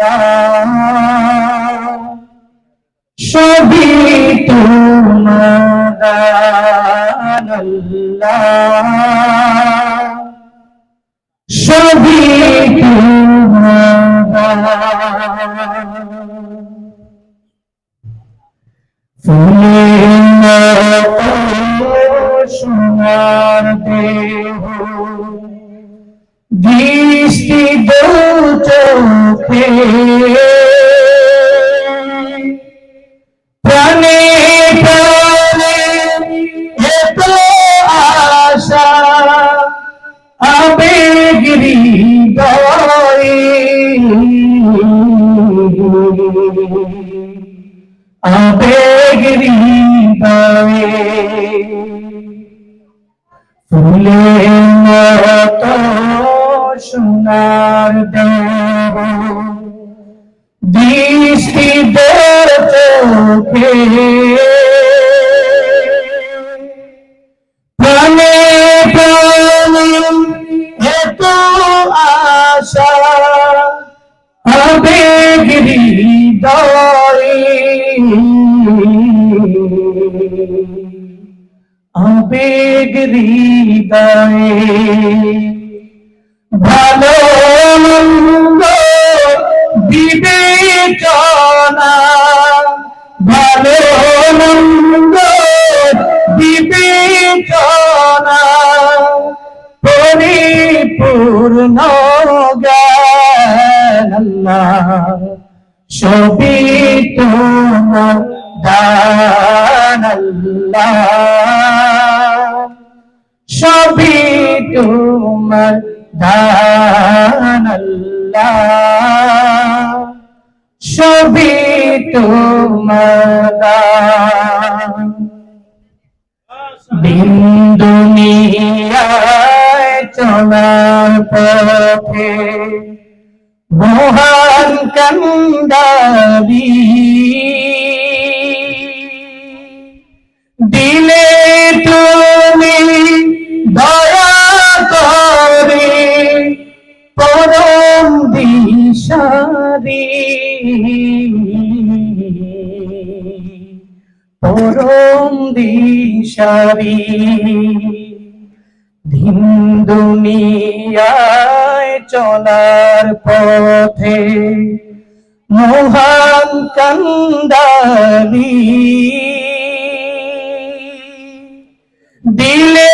আল্লাহ। সবই তোমার আল্লাহ। সবই তোমার সোনার দেহ। দৃষ্টি চোখে। প্রাণে প্রাণে এত ফুলের মতো সোনার দৃষ্টি চোখে প্রাণে প্রাণে এত আশা হৃদয়ে আবেগ হৃদয়ে ভালো মন্দ বিবেচনা। ভালো মন্দ বিবেচনা। পরিপূর্ণ জ্ঞান সবই তোমার দান আল্লাহ। সবই আল্লাহ সবই তোমার দান চলার পথে মহান কান্দারি পরম দিশারি দিন দুনিয়ায় চলার পথে মহান কান্দারি দিলে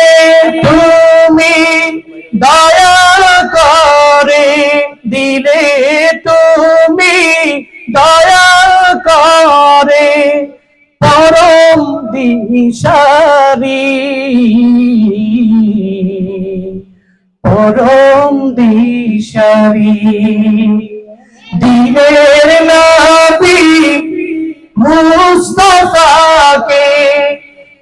দিশারি পরম দিশারি। দিনের নাবি মুস্তফাকে।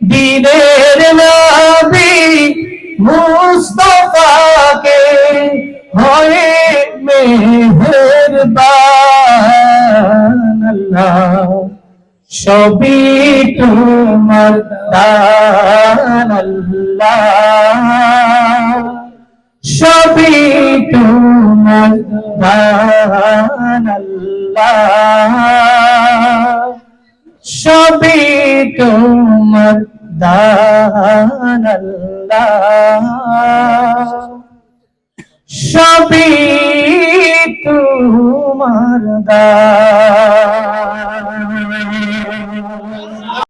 দিনের নাবি মুস্তফাকে। হয়ে মেহেরবান আল্লাহ। সবই তোমার দান আল্লাহ। তোমার দান আল্লাহ। তোমার দান আল্লাহ। তোমার দান